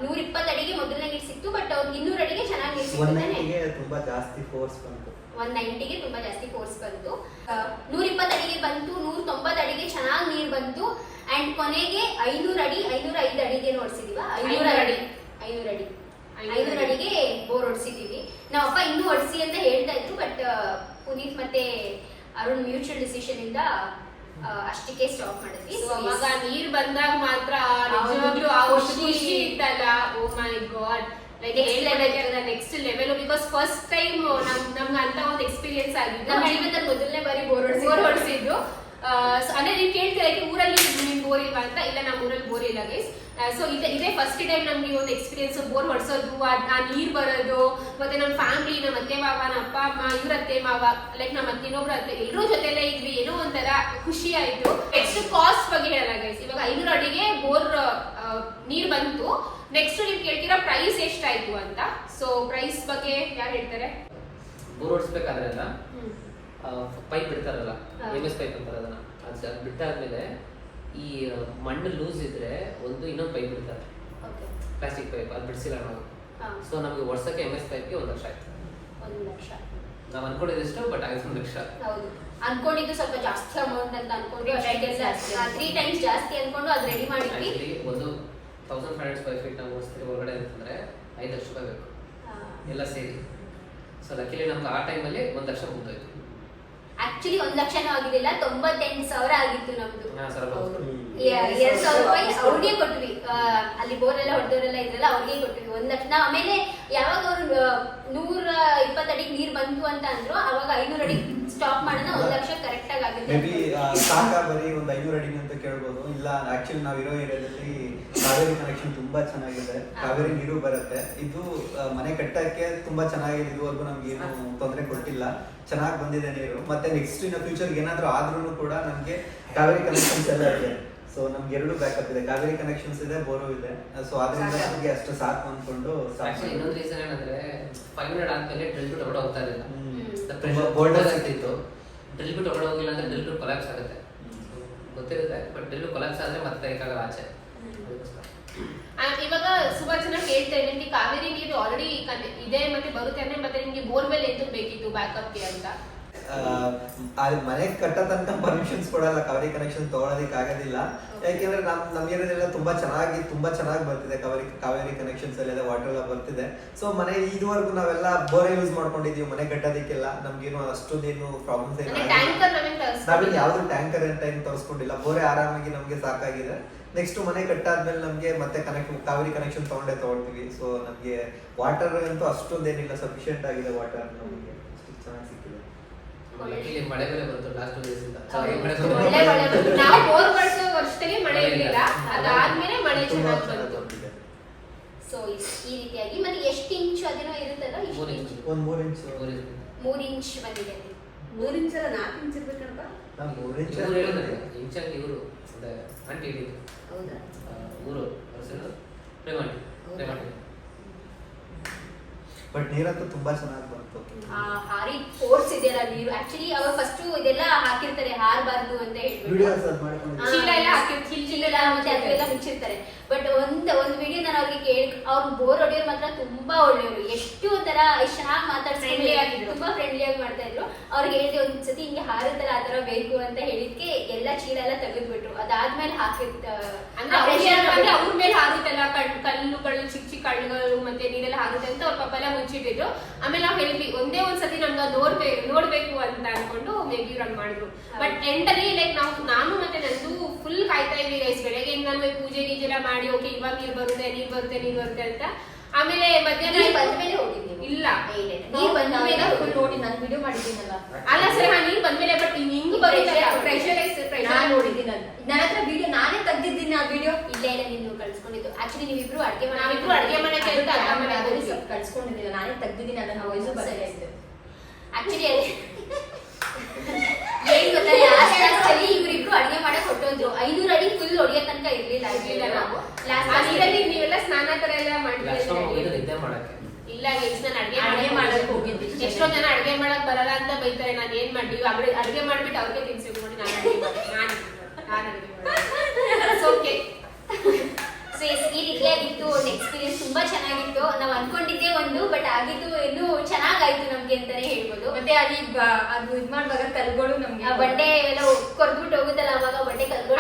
ನೂರ ಇಪ್ಪತ್ತು ಅಡಿಗೆ ಮೊದಲನೇ ನೀರು ಸಿಕ್ತು ಬಟ್ ಅವ್ರಿಗೆ ಇನ್ನೂರು ಅಡಿಗೆ ಚೆನ್ನಾಗಿ ನೀರು ಒನ್ ಸಿಕ್ತು ತುಂಬಾ ಜಾಸ್ತಿ ಫೋರ್ಸ್ ಬಂತು. ಒನ್ ನೈಂಟಿಗೆ ತುಂಬಾ ಜಾಸ್ತಿ ಫೋರ್ಸ್ ಬಂತು. ನೂರ ಇಪ್ಪತ್ತು ಅಡಿಗೆ ಬಂತು ನೂರ ತೊಂಬತ್ತು ಅಡಿಗೆ ಚೆನ್ನಾಗಿ ನೀರು ಬಂತು. ಅಂಡ್ ಕೊನೆಗೆ ಐನೂರ ಅಡಿ ಐನೂರ ಐದು ಅಡಿಗೆ ನೋಡ್ಸಿದೀವ? ಐನೂರ ಅಡಿ ಐನೂರ ಅಡಿ ಐನೂರು ಅಡಿಗೆ ಬೋರ್ ಹೊಡ್ಸಿದೀವಿ ಅಪ್ಪ ಇನ್ನೂ ಹೊಡ್ಸಿ ಅಂತ ಹೇಳ್ತಾ ಇದ್ರು ಬಟ್ ಪುನೀತ್ ಮತ್ತೆ ಅರುಣ್ ಮ್ಯೂಚುವಲ್ ಡಿಸಿಷನ್ ಇಂದ ಅಷ್ಟಕ್ಕೆ ಸ್ಟಾಪ್ ಮಾಡಿದ್ವಿ. ಸೊ ಅವಾಗ ನೀರ್ ಬಂದಾಗ ಮಾತ್ರ. ನಿಜವಾಗ್ಲೂ ಆ ಖುಷಿ. ಇತ್ತಲ್ಲ. ಓ my god like. Next level because first time ನಮ್ ನಮ್ಗೆ ಅಂತ ಒಂದು ಎಕ್ಸ್ಪೀರಿಯನ್ಸ್ ಆಗಿದ್ದು ಜೀವನದಲ್ಲಿ ಮೊದಲನೇ ಬಾರಿ ಬೋರ್ ಬೋರ್ ಹೊಡ್ಸಿದ್ವಿ ಹೊಡಿಸಿದ್ದು. ಅಂದ್ರೆ ನೀವು ಕೇಳ್ತೀರಾ "ಏಕೆ ಊರಲ್ಲಿ ನಿಮ್ ಬೋರ್ ಇಲ್ವಾ ಅಂತ? ಇಲ್ಲ ನಮ್ಮ ಊರಲ್ಲಿ ಬೋರ್ ಇಲ್ಲ ಗೈಸ್ ಸೊ ಇದೆ ಇದೇ ಫಸ್ಟ್ ಟೈಮ್ ನಮ್ಗೆ ಒಂದು ಎಕ್ಸ್ಪೀರಿಯನ್ಸ್ ಬೋರ್ ಹೊಡ್ಸೋದು ಆ- ನೀರ್ ಬರೋದು ಮತ್ತೆ ನಮ್ಮ ಫ್ಯಾಮಿಲಿ ನಮ್ಮ ಅತ್ತೆ ಮಾವ ನಮ್ಮ ಅಪ್ಪ ಅಮ್ಮ ಇವ್ರ ಅತ್ತೆ ಮಾವ ಲೈಕ್ ನಮ್ಮ ಅತ್ತೆ ಇನ್ನೊಬ್ರು ಅತ್ತೆ ಎಲ್ಲರೂ ಜೊತೆಲೆ ಇದ್ವಿ ಏನೋ ಒಂಥರ ಖುಷಿ ಆಯ್ತು. ನೆಕ್ಸ್ಟ್ ಕಾಸ್ಟ್ ಬಗ್ಗೆ ಹೇಳಲ್ಲ ಗೈಸ್ ಇವಾಗ ಐನೂರು ಅಡಿಗೆ ಬೋರ್ ನೀರ್ ಬಂತು. ನೆಕ್ಸ್ಟ್ ನೀವು ಕೇಳ್ತೀರಾ ಪ್ರೈಸ್ ಎಷ್ಟಾಯ್ತು ಅಂತ? ಸೊ ಪ್ರೈಸ್ ಬಗ್ಗೆ ಯಾರು ಹೇಳ್ತಾರೆ? ಬೋರ್ ಹೊಡ್ಸ್ಬೇಕಾದ್ರೆ ಪೈಪ್ ಬಿಡ್ತಾರಲ್ಲ. ಎಂ ಎಸ್ ಪೈಪ್ ಅಂತಾರೆ ಅದನ್ನ. ಅದು ಅದು ಬಿಟ್ಟಾದ್ಮೇಲೆ ಈ ಮಣ್ಣು ಲೂಸ್ ಇದ್ರೆ ಒಂದು ಇನ್ನೊಂದು ಪೈಪ್ ಬಿಡ್ತಾರೆ. ಪ್ಲಾಸ್ಟಿಕ್ ಪೈಪ್ ಅದು ಬಿಡಿಸಿಲ್ಲ ನಾವು. ಸೊ ನಮಗೆ ವರ್ಷಕ್ಕೆ ಎಂ ಎಸ್ ಪೈಪ್ಗೆ ಒಂದು ಲಕ್ಷ ಆಯ್ತು. ನಾವು ಲಕ್ಷ. ನಾವು ಅನ್ಕೊಂಡಿದ್ದಷ್ಟು ಬಟ್ ಆಯ್ತು ಒಂದು ಲಕ್ಷ. ಅನ್ಕೊಂಡಿದ್ದು ಸ್ವಲ್ಪ ಜಾಸ್ತಿ ಅಮೌಂಟ್ ಅಂತ ಅನ್ಕೊಂಡು ತ್ರೀ ಟೈಮ್ಸ್ ಜಾಸ್ತಿ. ಅನ್ಕೊಂಡು ಅದು ರೆಡಿ ಮಾಡಿದ್ವಿ. ಒಂದು thousand five hundred square feet ನಾವು ಓಡಿಸ್ತೀವಿ ಒಳಗಡೆ ಅಂತಂದ್ರೆ ಐದು ಲಕ್ಷ ರೂಪಾಯಿ ಬೇಕು. ಎಲ್ಲ ಸೇರಿ. ಸೊ ಲಕ್ಕಿಲಿ ನಮ್ಗೆ ಆ ಟೈಮಲ್ಲಿ ಒಂದು ಲಕ್ಷ ಮುಗ್ದೋಯ್ತು. ಆಕ್ಚುಲಿ ಒಂದ್ ಲಕ್ಷನೂ ಆಗಿರ್ಲಿಲ್ಲ ತೊಂಬತ್ತೆಂಟು ಸಾವಿರ ಆಗಿತ್ತು ನಮ್ದು. ಎರಡು ಸಾವಿರ ರೂಪಾಯಿ ಅವ್ರಿಗೆ ಕೊಟ್ವಿ. ಅಲ್ಲಿ ಬೋರ್ ಎಲ್ಲ ಹೊಡೆದವರೆಲ್ಲ ಇದ್ರಲ್ಲ ಅವ್ರಿಗೆ ಕೊಟ್ವಿ. ಒಂದ್ ಲಕ್ಷ ನಾವ್ ಆಮೇಲೆ ಯಾವಾಗ ಅವ್ರು ನೂರ ಇಪ್ಪತ್ತು ಅಡಿಗೆ ನೀರ್ ಬಂತು ಅಂತ ಅಂದ್ರು ಅವಾಗ ಐನೂರ ಅಡಿ ಸ್ಟಾಪ್ ಮಾಡೋಣ ಒಂದ್ ಲಕ್ಷ ಕರೆಕ್ಟ್ ಆಗಿ ಸಾಕ ಬರೀ ಒಂದು ಐನೂರ ಅಡಿ ಅಂತ ಕೇಳ್ಬೋದು. ಇಲ್ಲ ಆಕ್ಚುಲಿ ನಾವಿರೋ ಏರಿಯಾದಲ್ಲಿ ಕಾವೇರಿ ಕನೆಕ್ಷನ್ ತುಂಬಾ ಚೆನ್ನಾಗಿದೆ. ಕಾವೇರಿ ನೀರು ಬರುತ್ತೆ. ಇದು ಮನೆ ಕಟ್ಟಕ್ಕೆ ತುಂಬಾ ಚೆನ್ನಾಗಿದೆ. ಇದುವರೆಗೂ ನಮ್ಗೆ ಏನು ತೊಂದರೆ ಕೊಟ್ಟಿಲ್ಲ. ಚೆನ್ನಾಗಿ ಬಂದಿದೆ ನೀರು. ಮತ್ತೆ ನೆಕ್ಸ್ಟ್ ಇನ್ನು ಫ್ಯೂಚರ್ ಏನಾದ್ರೂ ಆದ್ರೂ ಕೂಡ ನಮ್ಗೆ ಕಾವೇರಿ ಕನೆಕ್ಷನ್ಸ್ ಎಲ್ಲ ಇದೆ. ಸೊ ನಮ್ಗೆ ಎರಡು ಬ್ಯಾಕಪ್ ಇದೆ. ಕಾವೇರಿ ಕನೆಕ್ಷನ್ಸ್ ಇದೆ ಬೋರು ಇದೆ. ಸೊ ಅದರಿಂದ ನಮ್ಗೆ ಅಷ್ಟು ಸಾಕು ಅನ್ಕೊಂಡು ಸಾಕು. ಇನ್ನೊಂದು ರೀಸನ್ ಏನಂದ್ರೆ ಫೈವ್ ಹಂಡ್ರೆಡ್ ಆದ್ಮೇಲೆ ಡ್ರಿಲ್ ಬಿಟ್ಟು ಹೊರಡ ಹೋಗ್ತಾ ಇರಲಿಲ್ಲ. ಹ್ಮ್. ಪ್ರೆಷರ್ bold ಬೋಲ್ಡ್ ಆಗಿ ಆಗ್ತಿತ್ತು ಡ್ರಿಲ್ ಬಿಟ್ಟು ಹೊರಡ ಹೋಗಿಲ್ಲ ಅಂದ್ರೆ ಡ್ರಿಲ್ ಬಿಟ್ಟು ಕೊಲಾಪ್ಸ್ ಆಗುತ್ತೆ. ಗೊತ್ತಿರುತ್ತೆ. ಬಟ್ ಡ್ರಿಲ್ ಕೊಲಾಪ್ಸ್ ಆದ್ರೆ ಮತ್ತೆ ಕೈಕಾಗ ಆಚೆ. ಇವಾಗ ಸುಮಾರು ಜನ ಕೇಳ್ತಾರೆ ನಿಮ್ಗೆ ಕಾವೇರಿ ನೀರು ಆಲ್ರೆಡಿ ಇದೆ, ಮತ್ತೆ ಬರುತ್ತೆ ಅಂದ್ರೆ ಮತ್ತೆ ನಿಮ್ಗೆ ಬೋರ್ವೆಲ್ ಎದ್ದು ಬೇಕಿತ್ತು ಬ್ಯಾಕಪ್ಗೆ ಅಂತ? ಅಲ್ಲಿ ಮನೆ ಕಟ್ಟೋ ತನಕ ಪರ್ಮಿಷನ್ಸ್ ಕೊಡಲ್ಲ ಕವರಿ ಕನೆಕ್ಷನ್ ತಗೊಳೋದಕ್ಕೆ ಆಗೋದಿಲ್ಲ. ಯಾಕೆಂದ್ರೆ ನಮ್ ನಮ್ ಏರಿಯಾದೆಲ್ಲ ತುಂಬಾ ಚೆನ್ನಾಗಿ ತುಂಬಾ ಚೆನ್ನಾಗಿ ಬರ್ತಿದೆ ಕವರಿ ಕಾವೇರಿ ಕನೆಕ್ಷನ್ಸ್ ಎಲ್ಲ ವಾಟರ್ ಎಲ್ಲ ಬರ್ತಿದೆ. ಸೊ ಮನೆ ಇದುವರೆಗೂ ನಾವೆಲ್ಲ ಬೋರ್ ಯೂಸ್ ಮಾಡ್ಕೊಂಡಿದೀವಿ ಮನೆ ಕಟ್ಟೋದಕ್ಕೆಲ್ಲ. ನಮ್ಗೇನು ಅಷ್ಟೊಂದೇನು ಪ್ರಾಬ್ಲಮ್ಸ್ ಇಲ್ಲ. ಏನು ನಾವೇನ್ ತರಿಸ್ಕೊಂಡಿಲ್ಲ ಯಾವ್ದು ಟ್ಯಾಂಕರ್ ಅಂತ ಏನು ತರಿಸ್ಕೊಂಡಿಲ್ಲ. ಬೋರೆ ಆರಾಮಾಗಿ ನಮ್ಗೆ ಸಾಕಾಗಿದೆ. ನೆಕ್ಸ್ಟ್ ಮನೆ ಕಟ್ಟಾದ್ಮೇಲೆ ನಮ್ಗೆ ಮತ್ತೆ ಕನೆಕ್ಟ್ ಕಾವೇರಿ ಕನೆಕ್ಷನ್ ತಗೊಂಡೆ ತಗೊಳ್ತೀವಿ. ಸೊ ನಮ್ಗೆ ವಾಟರ್ ಅಂತೂ ಅಷ್ಟೊಂದೇನಿಲ್ಲ ಸಫಿಶಿಯಂಟ್ ಆಗಿದೆ ವಾಟರ್ ನಮಗೆ. ಚೆನ್ನಾಗಿ ಲಕ್ಕಿಲಿ ಮಳೆ ಬೇರೆ ಬಂತು ಲಾಸ್ಟ್ ಮಳೆ ಒಳ್ಳೆ ಮಳೆ ಬಂತು. ನಾವು ಬೋರ್ ಬಳಸೋ ವರ್ಷದಲ್ಲಿ ಮಳೆ ಇಲ್ಲ. ಇರಲಿಲ್ಲ. ಅದಾದ್ಮೇಲೆ ಮಳೆ ಚೆನ್ನಾಗಿ ಬಂತು. ಸೊ ಈ ರೀತಿಯಾಗಿ. ಮತ್ತೆ ಎಷ್ಟು ಇಂಚು ಅದೇನೋ ಇರುತ್ತಲ್ಲ ಮೂರು ಇಂಚು. ಇಂಚ್. ಒಂದ್ ಮೂರ್ ಇಂಚ್. ಮೂರು ಇಂಚ್. ಮೂರು ಇಂಚ್ ಬಂದಿದೆ. ಮೂರು ಮೂರು ಅಲ್ಲ ನಾಲ್ಕು ಇಂಚ್ ಇರ್ಬೇಕಂತ ಮೂರು ಮೂರ್ ಇಂಚ್ ಇವ್ರು ಆಂಟಿ ಹೇಳಿದ್ರು ಹೌದಾ? ಊರು ಪ್ರೇಮಾಂಟಿ ಪ್ರೇಮಾಂಟಿ ಬಟ್ ನೀರಂತೂ ತುಂಬಾ ಚೆನ್ನಾಗಿ ಬರುತ್ತೆ ಆ ಹಾರಿ ಫೋರ್ಸ್ ಇದೆಯಲ್ಲ ನೀರು ಆಕ್ಚುಲಿ ಅವಾಗ ಫಸ್ಟ್ ಇದೆಲ್ಲ ಹಾಕಿರ್ತಾರೆ ಹಾರಬಾರ್ದು ಅಂತ ಹೇಳ್ಬಿಟ್ಟು. ವಿಡಿಯೋಸ್ ಅದು ಮಾಡ್ಕೊಂಡು ಚೀಲ ಎಲ್ಲ ಹಾಕಿ ಚೀಲ ಎಲ್ಲ ಮತ್ತೆ ಅದೆಲ್ಲ ಮುಚ್ಚಿರ್ತಾರೆ. ಬಟ್ ಒಂದ್ ಒಂದ್ ವಿಡಿಯೋ ನಾನು ಅವ್ರಿಗೆ ಕೇಳಿ ಅವ್ರ ಬೋರ್ ಹೊಡೆಯೋರು ಮಾತ್ರ ತುಂಬಾ ಒಳ್ಳೆಯವರು. ಎಷ್ಟು ತರ ಎಷ್ಟು ಚೆನ್ನಾಗಿ ಮಾತಾಡ್ತಾರೆ ತುಂಬಾ ಫ್ರೆಂಡ್ಲಿ ಆಗಿ ಮಾಡ್ತಾ ಇದ್ರು. ಅವ್ರಿಗೆ ಹೇಳಿದೆ ಒಂದ್ಸತಿ ಹಿಂಗೆ ಹಾರತ್ತಲ್ಲ ಆ ತರ ಬೇಕು ಅಂತ ಹೇಳಿದ್ಕೆ ಎಲ್ಲ ಚೀಲ ಎಲ್ಲ ತೆಗೆದ್ಬಿಟ್ರು. ಅದಾದ್ಮೇಲೆ ಹಾಕಿ ಅಂದ್ರೆ ಅವ್ರ ಮೇಲೆ ಹಾರುತ್ತಲ್ಲ ಕಣ್ಣು ಕಲ್ಲುಗಳು ಚಿಕ್ಕ ಚಿಕ್ಕ ಕಣ್ಣುಗಳು ಮತ್ತೆ ನೀರೆಲ್ಲ ಹಾರುತ್ತೆ ಅಂತ ಅವ್ರ ಪಾಪ ಎಲ್ಲ ಮುಚ್ಚಿಟ್ಟಿದ್ರು. ಆಮೇಲೆ ನಾವು ಹೇಳಿದ್ವಿ ಒಂದೇ ಒಂದ್ ಸತಿ ನಮ್ಗೆ ನೋಡ್ಬೇಕು ನೋಡ್ಬೇಕು ಅಂತ ಅನ್ಕೊಂಡು ಮೇಬಿ ರನ್ ಮಾಡಿದ್ರು. ಬಟ್ ಎಂಡ್ ಅಲ್ಲಿ ಲೈಕ್ ನಾವು ನಾನು ಮತ್ತೆ ನಂದು ಫುಲ್ ಕಾಯ್ತಾ ಇದ್ವಿ ರೈಸ್ ಬೆಳಗ್ಗೆ ನಾನು ಪೂಜೆ ಗೀಜೆ ಎಲ್ಲ ಮಾಡಿ ಓಕೆ ಇವಾಗ ನೀರ್ ಬರುತ್ತೆ ನೀರ್ ಬರುತ್ತೆ ನೀರ್ ಬರುತ್ತೆ ಅಂತ. ಆಮೇಲೆ ಮಧ್ಯಾಹ್ನ ಬಂದ್ಮೇಲೆ ಹೋಗಿದ್ವಿ ಇಲ್ಲ. ನೀರ್ ಬಂದ ಮೇಲೆ ಫುಲ್ ನೋಡಿ ನಾನು ವಿಡಿಯೋ ಮಾಡಿದ್ದೀನಲ್ಲ. ಅಲ್ಲ ಸರ್ ಹಾ ನೀರ್ ಬಂದ್ಮೇಲೆ ಬಟ್ ಹಿಂಗ್ ಬರುತ್ತಲ್ಲ ಪ್ರೆಷರೈಸ್ ನಾನು ನೋಡಿದ್ದೀನಿ ನನ್ನ ಹತ್ರ ವಿಡಿಯೋ ನಾನೇ ತೆಗ್ದಿದ್ದೀನಿ ಆ ವಿಡಿಯೋ ಇಲ್ಲ ಇಲ್ಲ ನೀನು ಕಳ್ಸ್ಕೊಂಡಿದ್ದು. ಆಕ್ಚುಲಿ ನೀವಿಬ್ರು ಅಡ್ಗೆ ಮಾಡಿ ನಾವಿಬ್ರು ಅಡ್ಗೆ ಮನೆ ಅಂತ ಅಡ್ಗೆ ಅದು ಹೋದ್ವಿ. ಕಳ್ಸ್ಕೊಂಡಿದ್ದೀನಿ ನಾನೇ ತೆಗ್ದಿದ್ದೀನಿ ಅದನ್ನ ವಾಯ್ಸು ಇತ್ತು ಆಕ್ಚುಲಿ ಏನ್ ಗೊತ್ತಾ (laughs) ಲಾಸ್ಟ್ ಸರಿ ಅಲ್ಲಿ ಇವ್ರಿಬ್ರು ಅಡ್ಗೆ ಮಾಡಕ್ ಹೊಟ್ಟೋದ್ರು ಐನೂರು ಅಡಿ ಫುಲ್ ಹೊಡಿಯೋ ತನಕ ಇರ್ಲಿಲ್ಲ ಇರ್ಲಿಲ್ಲ ನಾವು. ಲಾಸ್ಟ್ ನೀವೆಲ್ಲ ಸ್ನಾನ ತರ ಎಲ್ಲ ಮಾಡ್ತೀವಿ ಹೋಗಿದ್ದು ಮಾಡಕ್ಕೆ. ಇಲ್ಲ ಗೈಸ್ ನಾನು ಮಾಡಕ್ ಹೋಗಿದ್ವಿ ಎಷ್ಟೋ ಜನ ಅಡ್ಗೆ ಮಾಡಕ್ ಬರಲ್ಲ ಅಂತ ಬೈತಾರೆ. ನಾನು ಏನ್ ಮಾಡಿ ಅಡ್ಗೆ ಅಡ್ಗೆ ಮಾಡ್ಬಿಟ್ಟು ಅವ್ರಿಗೆ ಅಡ್ಗೆ ಮಾಡಿ ನಾನು ನಾನು ಅಡ್ಗೆ ಓಕೆ ಸೊ ಈ ರೀತಿಯಾಗಿತ್ತು ಒಂದು ಎಕ್ಸ್ಪೀರಿಯನ್ಸ್ ತುಂಬಾ ಚೆನ್ನಾಗಿತ್ತು. ನಾವು ಅನ್ಕೊಂಡಿದ್ದೆ ಒಂದು ಬಟ್ ಆಗಿದ್ದು ಇನ್ನೂ ಚೆನ್ನಾಗಾಯ್ತು ನಮ್ಗೆ ಅಂತಾನೆ ಹೇಳ್ಬೋದು. ಮತ್ತೆ ಅಲ್ಲಿ ಅದು ಇದ್ ಮಾಡುವಾಗ ಕಲ್ಗಳು ನಮ್ಗೆ. ಬಟ್ಟೆ ಎಲ್ಲ ಕೊರ್ದ್ಬಿಟ್ಟು ಹೋಗುತ್ತಲ್ಲ ಅವಾಗ ಬಟ್ಟೆ ಕಲ್ಗಳು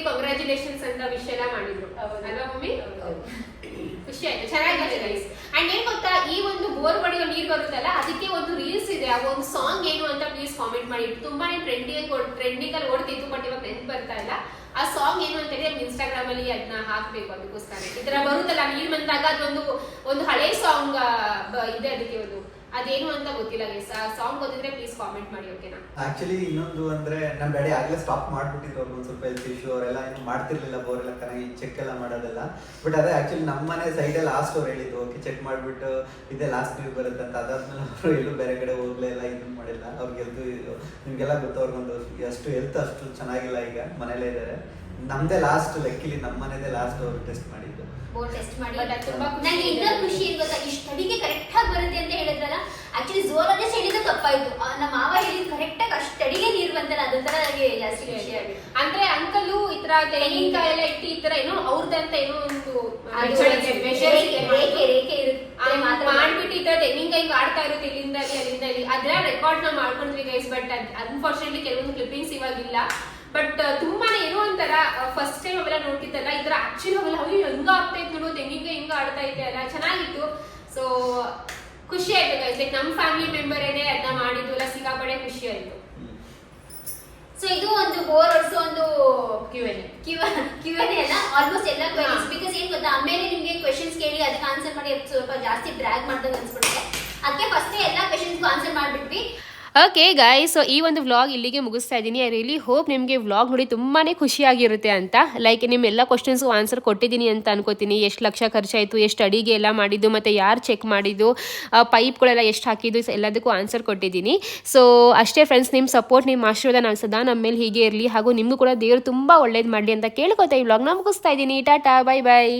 ಮನೆಯೆಲ್ಲ ಕಂಗ್ರಾಚುಲೇಷನ್ಸ್ ಅಂತ ವಿಶ್ ಎಲ್ಲ ಮಾಡಿದ್ರು. ಅಲ್ವಾ ಮಮ್ಮಿ? ಖುಷಿ ಆಯ್ತು. ಚೆನ್ನಾಗಿದೆ ಗೈಸ್ ಅಂಡ್ ಏನ್ ಗೊತ್ತಾ ಈ ಒಂದು ಬೋರ್ ಬಡಿಯೋ ನೀರ್ ಬರುತ್ತಲ್ಲ ಅದಕ್ಕೆ ಒಂದು ರೀಲ್ಸ್ ಇದೆ. ಆ ಒಂದು ಸಾಂಗ್ ಏನು ಅಂತ ಪ್ಲೀಸ್ ಕಾಮೆಂಟ್ ಮಾಡಿ. ತುಂಬಾನೇ ಟ್ರೆಂಡಿಂಗ್ ಟ್ರೆಂಡಿಂಗ್ ಅಲ್ಲಿ ಓಡ್ತಿತ್ತು ಬಟ್ ಇವಾಗ ನೆನ್ಪು ಬರ್ತಾ ಇಲ್ಲ. ಆ ಸಾಂಗ್ ಏನು ಅಂತ ಹೇಳಿ ಇನ್ಸ್ಟಾಗ್ರಾಮ್ ಅಲ್ಲಿ ಅದನ್ನ ಹಾಕ್ಬೇಕು ಅದಕ್ಕೋಸ್ಕರ. ಈ ತರ ಬರುತ್ತಲ್ಲ ನೀರ್ ಬಂದಾಗ ಅದೊಂದು ಒಂದು ಹಳೆ ಸಾಂಗ್ ಇದೆ ಅದಕ್ಕೆ ಒಂದು ಅದೇನು ಅಂತ ಗೊತ್ತಿಲ್ಲ ಗೈಸ್ ಸಾಂಗ್ ಗೊತ್ತಿದ್ರೆ ಪ್ಲೀಸ್ ಕಾಮೆಂಟ್ ಮಾಡಿ ಓಕೆನಾ ಆಕ್ಚುಲಿ ಇನ್ನೊಂದು ಅಂದ್ರೆ ನಮ್ಮ ಡ್ಯಾಡಿ ಆಗ್ಲೇ ಸ್ಟಾಪ್ ಮಾಡ್ಬಿಟ್ಟಿದ್ರು ಸ್ವಲ್ಪ ಹೆಲ್ತ್ ಇಶ್ಯೂ ಅವರೆಲ್ಲ ಏನು ಮಾಡ್ತಿರ್ಲಿಲ್ಲ ಬೋರ್ ಎಲ್ಲ ಚೆಕ್ ಎಲ್ಲ ಮಾಡೋದೆಲ್ಲ. ಬಟ್ ಅದೇ ಆಕ್ಚುಲಿ ನಮ್ಮ ಮನೆ ಸೈಡಲ್ಲಿ ಲಾಸ್ಟ್ ಅವ್ರು ಹೇಳಿದ್ರು ಓಕೆ ಚೆಕ್ ಮಾಡ್ಬಿಟ್ಟು ಇದೇ ಲಾಸ್ಟ್ ನೀವು ಬರುತ್ತೆ ಅಂತ. ಅದಾದ್ಮೇಲೆ ಅವರು ಎಲ್ಲೂ ಬೇರೆ ಕಡೆ ಹೋಗ್ಲೇ ಎಲ್ಲ ಇದನ್ನ ಮಾಡಿಲ್ಲ. ಅವ್ರಿಗೆ ಹೆಲ್ತ್ ನಿಮ್ಗೆಲ್ಲ ಗೊತ್ತವ್ರಿಗೊಂದು ಎಷ್ಟು ಹೆಲ್ತ್ ಅಷ್ಟು ಚೆನ್ನಾಗಿಲ್ಲ ಈಗ ಮನೇಲೇ ಇದ್ದಾರೆ. ನಮ್ಮದೇ ಲಾಸ್ಟ್ ಲೆಕ್ಕಿಲಿ ನಮ್ಮ ಮನೆದೇ ಲಾಸ್ಟ್ ಅವ್ರು ಟೆಸ್ಟ್ ಮಾಡಿದ್ದು. ಬೋರ್ಡ್ ಟೆಸ್ಟ್ ಮಾಡಿ. ತುಂಬಾ ಖುಷಿ ನಂಗೆ. ಇನ್ನೂ ಖುಷಿ ಏನ್ ಗೊತ್ತಾ ಇಷ್ಟು ಅಡಿಗೆ ಕರೆಕ್ಟ್ ಆಗಿ ಬರುತ್ತೆ ಅಂತ ಹೇಳಿದ್ರಲ್ಲ ಆಕ್ಚುಲಿ ಜೋರಾಗೆ ಹೇಳಿದ್ದು ತಪ್ಪಾಯ್ತು. ನಮ್ಮ ಮಾವ ಹೇಳಿದ್ ಕರೆಕ್ಟ್ ಆಗಿ ಅಷ್ಟು ಅಡಿಗೆ ನೀರು ಬಂತಲ್ಲ ಅದೊಂಥರ ನನಗೆ ಜಾಸ್ತಿ ಖುಷಿ ಆಗಿದೆ ಅಂದ್ರೆ ಅಂಕಲು ಈ ತರ ತೆಂಗಿನಕಾಯಿ ಎಲ್ಲ ಇಟ್ಟು ಈ ತರ ಏನೋ ಅವ್ರದಂತ ಏನೋ ಒಂದು ಮಾಡ್ಬಿಟ್ಟು ಈ ತರ ತೆಂಗಿನಕಾಯಿ ಆಡ್ತಾ ಇರುತ್ತೆ ಇಲ್ಲಿಂದ ಅಲ್ಲಿ ಅಲ್ಲಿಂದ ಅಲ್ಲಿ. ಅದ್ರ ರೆಕಾರ್ಡ್ ನಾವು ಮಾಡ್ಕೊಂಡ್ವಿ ಗೈಸ್ ಬಟ್ ಅನ್ಫಾರ್ಚುನೇಟ್ಲಿ ಕೆಲವೊಂದು ಕ್ಲಿಪ್ಪಿಂಗ್ಸ್ ಇವಾಗಿಲ್ಲ. ಬಟ್ ತುಂಬಾನೇ ಏನೋ ಒಂಥರ ಫಸ್ಟ್ ಟೈಮ್ ಅವೆಲ್ಲ ನೋಡ್ತಿದ್ದಲ್ಲ ಈ ತರ ಆಕ್ಚುಲಿ ಅವೆಲ್ಲ ಅಯ್ಯೋ ಹೆಂಗ ಆಗ್ತಾ ಇತ್ತು ನೋಡು ಹಿಂಗ ಆಡ್ತಾ ಇದ್ದೆ ಅಲ್ಲ ಚೆನ್ನಾಗಿತ್ತು. ಸೊ ಖುಷಿ ಆಯ್ತು ಗೈಸ್ ಲೈಕ್ ನಮ್ಮ ಫ್ಯಾಮಿಲಿ ಮೆಂಬರ್ ಏನೇ ಅದನ್ನ ಮಾಡಿದ್ದು ಎಲ್ಲ ಸಿಕ್ಕಾಪಡೆ ಖುಷಿ ಆಯ್ತು. ಸೊ ಇದು ಒಂದು ಬೋರ್ ಹೊಡ್ಸೋ ಒಂದು. ಕ್ಯೂ ಕ್ಯೂಎನ್ ಅಲ್ಲ ಆಲ್ಮೋಸ್ಟ್ ಎಲ್ಲ ಕ್ವೆಶನ್ಸ್. ಬಿಕಾಸ್ ಏನ್ ಗೊತ್ತಾ ಆಮೇಲೆ ನಿಮ್ಗೆ ಕ್ವೆಶನ್ಸ್ ಕೇಳಿ ಅದಕ್ಕೆ ಆನ್ಸರ್ ಮಾಡಿ ಸ್ವಲ್ಪ ಜಾಸ್ತಿ ಡ್ರ್ಯಾಗ್ ಮಾಡ್ದಂಗೆ ಅನ್ಸ್ಬಿಡುತ್ತೆ. ಅದಕ್ಕೆ ಫಸ್ಟ್ ಎಲ್ಲ ಕ್ವೆಶನ್ಸ್ಗೂ ಆನ್ಸರ್ ಮಾಡ್ಬಿಟ್ವಿ. ಓಕೆ ಗಾಯ್ ಸೊ ಈ ಒಂದು ವ್ಲಾಗ್ ಇಲ್ಲಿಗೆ ಮುಗಿಸ್ತಾ ಇದ್ದೀನಿ. ಐ ರಿಯಲಿ ಹೋಪ್ ನಿಮಗೆ ವ್ಲಾಗ್ ನೋಡಿ ತುಂಬಾ ಖುಷಿಯಾಗಿರುತ್ತೆ ಅಂತ. ಲೈಕ್ ನಿಮ್ಮೆಲ್ಲ ಕ್ವಶನ್ಸ್ಗೂ ಆನ್ಸರ್ ಕೊಟ್ಟಿದ್ದೀನಿ ಅಂತ ಅನ್ಕೋತೀನಿ. ಎಷ್ಟು ಲಕ್ಷ ಖರ್ಚಾಯಿತು, ಎಷ್ಟು ಅಡಿಗೆ ಎಲ್ಲ ಮಾಡಿದ್ದು, ಮತ್ತು ಯಾರು ಚೆಕ್ ಮಾಡಿದ್ದು ಪೈಪ್ಗಳೆಲ್ಲ ಎಷ್ಟು ಹಾಕಿದ್ದು ಎಲ್ಲದಕ್ಕೂ ಆನ್ಸರ್ ಕೊಟ್ಟಿದ್ದೀನಿ. ಸೊ ಅಷ್ಟೇ ಫ್ರೆಂಡ್ಸ್ ನಿಮ್ಮ ಸಪೋರ್ಟ್ ನಿಮ್ಮ ಆಶೀರ್ವಾದ ನಾನು ಸದಾ ನಮ್ಮ ಮೇಲೆ ಹೀಗೆ ಇರಲಿ. ಹಾಗೂ ನಿಮಗೂ ಕೂಡ ದೇವರು ತುಂಬ ಒಳ್ಳೇದು ಮಾಡಲಿ ಅಂತ ಕೇಳ್ಕೊತಾ ಈ ವ್ಲಾಗ್ನ ಮುಗಿಸ್ತಾ ಇದ್ದೀನಿ. Tata bye bye